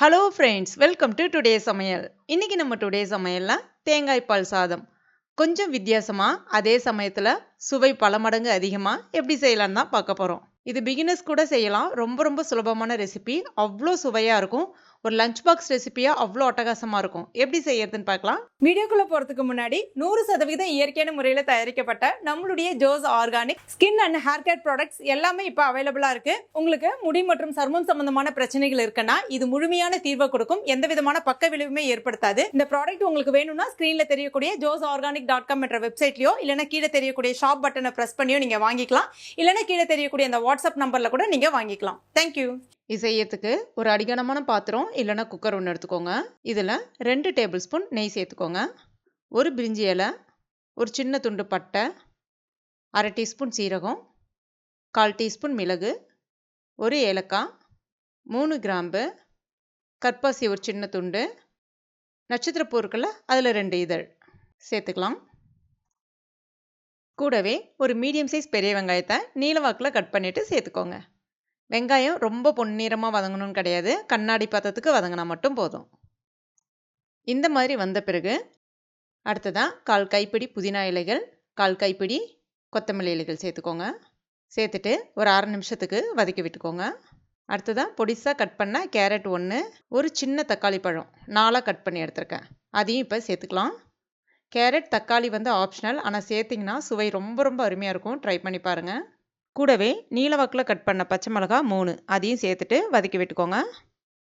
Hello friends welcome to today சமையல். இன்னைக்கு நம்ம டுடே சமையல்ல தேங்காய் பால் சாதம். கொஞ்சம் வித்தியாசமா அதே சமயத்தில் சுவை பல மடங்கு அதிகமாக எப்படி செய்யலாம்னு தான் பார்க்க போகிறோம் இது பிகினர்ஸ் கூட செய்யலாம். ரொம்ப ரொம்ப சுலபமான ரெசிபி அவ்வளோ சுவையாக இருக்கும். ஒரு லஞ்ச் பாக்ஸ் ரெசிபியாக அவ்வளோ அட்டகாசமாக இருக்கும். எப்படி செய்யறதுன்னு பார்க்கலாம். வீடியோக்குள்ள போறதுக்கு முன்னாடி நூறு சதவீதம் இயற்கையான முறையில் தயாரிக்கப்பட்ட நம்மளுடைய Jose organic skin and hair care products எல்லாமே இப்போ அவைலபிளா இருக்கு. உங்களுக்கு முடி மற்றும் சர்மம் சம்பந்தமான பிரச்சனைகள் இருக்குன்னா இது முழுமையான தீர்வை கொடுக்கும். எந்த விதமான பக்க விளைவுமே ஏற்படுத்தாது. இந்த ப்ராடக்ட் உங்களுக்கு வேணும்னா ஸ்கிரீன்ல தெரியக்கூடிய ஜோஸ் ஆர்கானிக் டாட் காம் என்ற வெப்சைட்லயோ இல்லைன்னா கீழே தெரியக்கூடிய ஷாப் பட்டனை பிரஸ் பண்ணியோ நீங்க வாங்கிக்கலாம். இல்லைன்னா கீழே தெரியக்கூடிய அந்த வாட்ஸ்அப் நம்பர்ல கூட நீங்க வாங்கிக்கலாம். தேங்க்யூ இது செய்யறதுக்கு ஒரு அடிகனமான பாத்திரம் இல்லைன்னா குக்கர் ஒன்று எடுத்துக்கோங்க. இதில் ரெண்டு டேபிள் ஸ்பூன் நெய் சேர்த்துக்கோங்க. ஒரு பிரிஞ்சி இலை ஒரு சின்ன துண்டு பட்டை அரை டீஸ்பூன் சீரகம் கால் டீஸ்பூன் மிளகு ஒரு ஏலக்காய் மூணு கிராம்பு கற்பாசி ஒரு சின்ன துண்டு நட்சத்திர பொருட்களில் அதில் ரெண்டு இதழ் சேர்த்துக்கலாம். கூடவே ஒரு மீடியம் சைஸ் பெரிய வெங்காயத்தை நீளவாக்கில் கட் பண்ணிவிட்டு சேர்த்துக்கோங்க. வெங்காயம் ரொம்ப பொன்னிறமாக வதங்கணும்னு கிடையாது. கண்ணாடி பாத்திரத்துக்கு வதங்கினா மட்டும் போதும். இந்த மாதிரி வந்த பிறகு அடுத்ததாக கால் கைப்பிடி புதினா இலைகள் கால் கைப்பிடி கொத்தமல்லி இலைகள் சேர்த்துக்கோங்க. சேர்த்துட்டு ஒரு அரை நிமிஷத்துக்கு வதக்கி விட்டுக்கோங்க. அடுத்ததாக பொடிசாக கட் பண்ண கேரட் ஒன்று ஒரு சின்ன தக்காளி பழம் நாலாக கட் பண்ணி எடுத்திருக்கேன். அதையும் இப்போ சேர்த்துக்கலாம். கேரட் தக்காளி வந்து ஆப்ஷனல் ஆனால் சேர்த்திங்கன்னா சுவை ரொம்ப ரொம்ப அருமையாக இருக்கும். ட்ரை பண்ணி பாருங்கள் கூடவே நீலவாக்கில் கட் பண்ண பச்சை மிளகா மூணு. அதையும் சேர்த்துட்டு வதக்கி விட்டுக்கோங்க.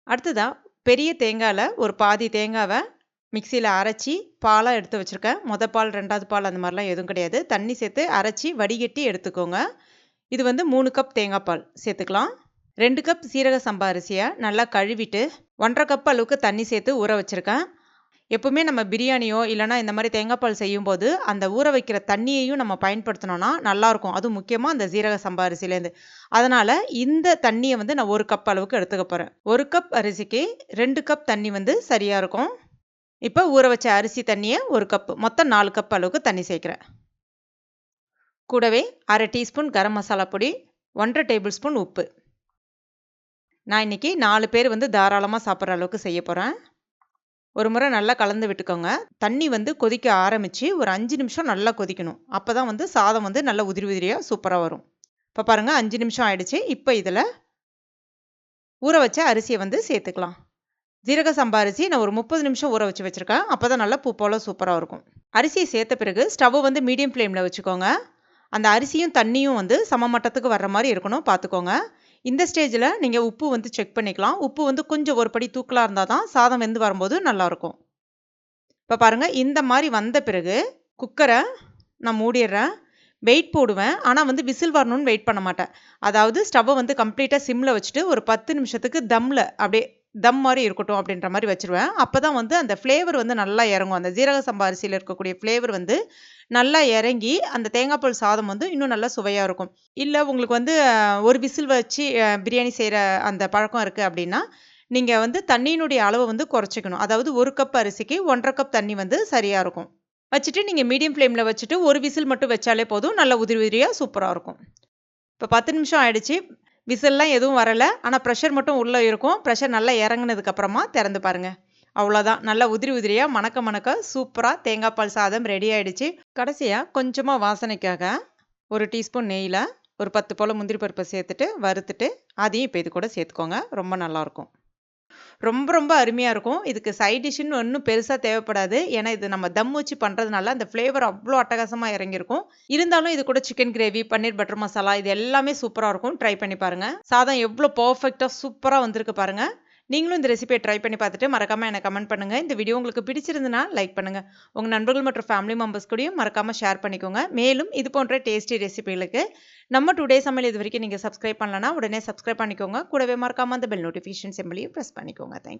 அடுத்ததாக பெரிய தேங்காயில் ஒரு பாதி தேங்காவை மிக்சியில் அரைச்சி பாலாக எடுத்து வச்சுருக்கேன். மொதல் பால் ரெண்டாவது பால் அந்த மாதிரிலாம் எதுவும் கிடையாது. தண்ணி சேர்த்து அரைச்சி வடிகட்டி எடுத்துக்கோங்க. இது வந்து மூணு கப் தேங்காய் பால். சேர்த்துக்கலாம். ரெண்டு கப் சீரக சம்பா அரிசியை நல்லா கழுவிட்டு ஒன்றரை கப் அளவுக்கு தண்ணி சேர்த்து ஊற வச்சுருக்கேன். எப்பவுமே நம்ம பிரியாணியோ இல்லைனா இந்த மாதிரி தேங்காய்பால் செய்யும்போது அந்த ஊற வைக்கிற தண்ணியையும் நம்ம பயன்படுத்தினோன்னா நல்லாயிருக்கும். அதுவும் முக்கியமாக அந்த சீரக சம்பா அரிசிலேருந்து அதனால் இந்த தண்ணியை வந்து நான் ஒரு கப் அளவுக்கு எடுத்துக்க போகிறேன் ஒரு கப் அரிசிக்கு ரெண்டு கப் தண்ணி வந்து சரியாக இருக்கும் இப்போ ஊற வச்ச அரிசி தண்ணியை ஒரு கப் மொத்தம் நாலு கப் அளவுக்கு தண்ணி சேர்க்குறேன். கூடவே அரை டீஸ்பூன் கரம் மசாலா பொடி ஒன்றரை டேபிள் ஸ்பூன் உப்பு. நான் இன்றைக்கி நாலு பேர் வந்து தாராளமாக சாப்பிட்ற அளவுக்கு செய்ய போகிறேன் ஒரு முறை நல்லா கலந்து விட்டுக்கோங்க. தண்ணி வந்து கொதிக்க ஆரம்பித்து ஒரு அஞ்சு நிமிஷம் நல்லா கொதிக்கணும். அப்போ தான் வந்து சாதம் வந்து நல்லா உதிரி உதிரியாக சூப்பராக வரும். இப்போ பாருங்கள் அஞ்சு நிமிஷம் ஆயிடுச்சு. இப்போ இதில் ஊற வச்ச அரிசியை வந்து சேர்த்துக்கலாம். ஜீரக சம்பா அரிசி நான் ஒரு முப்பது நிமிஷம் ஊற வச்சு வச்சுருக்கேன். அப்போ தான் நல்லா பூ போல் சூப்பராக இருக்கும். அரிசியை சேர்த்த பிறகு ஸ்டவ் வந்து மீடியம் ஃப்ளேமில் வச்சுக்கோங்க. அந்த அரிசியும் தண்ணியும் வந்து சம மட்டத்துக்கு வர்ற மாதிரி இருக்கணும். பார்த்துக்கோங்க. இந்த ஸ்டேஜில் நீங்கள் உப்பு வந்து செக் பண்ணிக்கலாம். உப்பு வந்து கொஞ்சம் ஒரு படி தூக்கலாக இருந்தால் தான் சாதம் வெந்து வரும்போது நல்லாயிருக்கும். இப்போ பாருங்கள் இந்த மாதிரி வந்த பிறகு குக்கரை நான் மூடிடுறேன். வெயிட் போடுவேன். ஆனால் வந்து விசில் வரணும்னு வெயிட் பண்ண மாட்டேன். அதாவது ஸ்டவ்வை வந்து கம்ப்ளீட்டாக சிம்மில் வச்சுட்டு ஒரு பத்து நிமிஷத்துக்கு தம்மில் அப்படியே தம் மாதிரி இருக்கட்டும் அப்படின்ற மாதிரி வச்சுருவேன். அப்போ தான் வந்து அந்த ஃப்ளேவர் வந்து நல்லா இறங்கும். அந்த ஜீரக சம்பா அரிசியில் இருக்கக்கூடிய ஃப்ளேவர் வந்து நல்லா இறங்கி அந்த தேங்காய்பால் சாதம் வந்து இன்னும் நல்லா சுவையாக இருக்கும். இல்லை உங்களுக்கு வந்து ஒரு விசில் வச்சு பிரியாணி செய்கிற அந்த பழக்கம் இருக்குது அப்படின்னா நீங்கள் வந்து தண்ணியினுடைய அளவை வந்து குறைச்சிக்கணும். அதாவது ஒரு கப் அரிசிக்கு ஒன்றரை கப் தண்ணி வந்து சரியாக இருக்கும். வச்சுட்டு நீங்கள் மீடியம் ஃப்ளேமில் வச்சுட்டு ஒரு விசில் மட்டும் வச்சாலே போதும். நல்லா உதிரி உதிரியாக சூப்பராக இருக்கும். இப்போ பத்து நிமிஷம் ஆயிடுச்சு. விசில்லாம் எதுவும் வரலை. ஆனால் ப்ரெஷர் மட்டும் உள்ளே இருக்கும். ப்ரெஷர் நல்லா இறங்குனதுக்கப்புறமா திறந்து பாருங்கள் அவ்வளோதான் நல்லா உதிரி உதிரியாக மணக்க மணக்க சூப்பராக தேங்காய் பால் சாதம் ரெடி ஆகிடுச்சு கடைசியாக கொஞ்சமாக வாசனைக்காக ஒரு டீஸ்பூன் நெய்யில் ஒரு பத்து போல் முந்திரி பருப்பை சேர்த்துட்டு வறுத்துட்டு அதையும் இப்போ இது கூட சேர்த்துக்கோங்க. ரொம்ப நல்லாயிருக்கும் ரொம்ப ரொம்ப அருமையாக இருக்கும். இதுக்கு சைட் டிஷ்ஷுன்னு ஒன்றும் பெருசாக தேவைப்படாது. ஏன்னா இது நம்ம தம் வச்சு பண்ணுறதுனால அந்த ஃப்ளேவர் அவ்வளோ அட்டகாசமாக இறங்கியிருக்கும். இருந்தாலும் இது கூட chicken gravy paneer butter masala இது எல்லாமே சூப்பராக இருக்கும். ட்ரை பண்ணி பாருங்கள் சாதம் எவ்வளோ பர்ஃபெக்டாக சூப்பராக வந்திருக்கு பாருங்கள் நீங்களும் இந்த ரெசிபியை ட்ரை பண்ணி பார்த்துட்டு மறக்காமல் எனக்கு கமெண்ட் பண்ணுங்கள் இந்த வீடியோ உங்களுக்கு பிடிச்சிருந்துன்னா லைக் பண்ணுங்கள் உங்கள் நண்பர்கள் மற்றும் ஃபேமிலி மெம்பர்ஸ் கூடயும் மறக்காமல் ஷேர் பண்ணிக்கோங்க. மேலும் இது போன்ற டேஸ்டி ரெசிபிகளுக்கு நம்ம டுடே சமையல் இது வரைக்கும் நீங்கள் சப்ஸ்கிரைப் பண்ணலன்னா உடனே சப்ஸ்கிரைப் பண்ணிக்கோங்க. கூடவே மறக்காமல் அந்த பெல் நோட்டிஃபிகேஷன் சிம்பிளையும் ப்ரெஸ் பண்ணிக்கோங்க. Thank you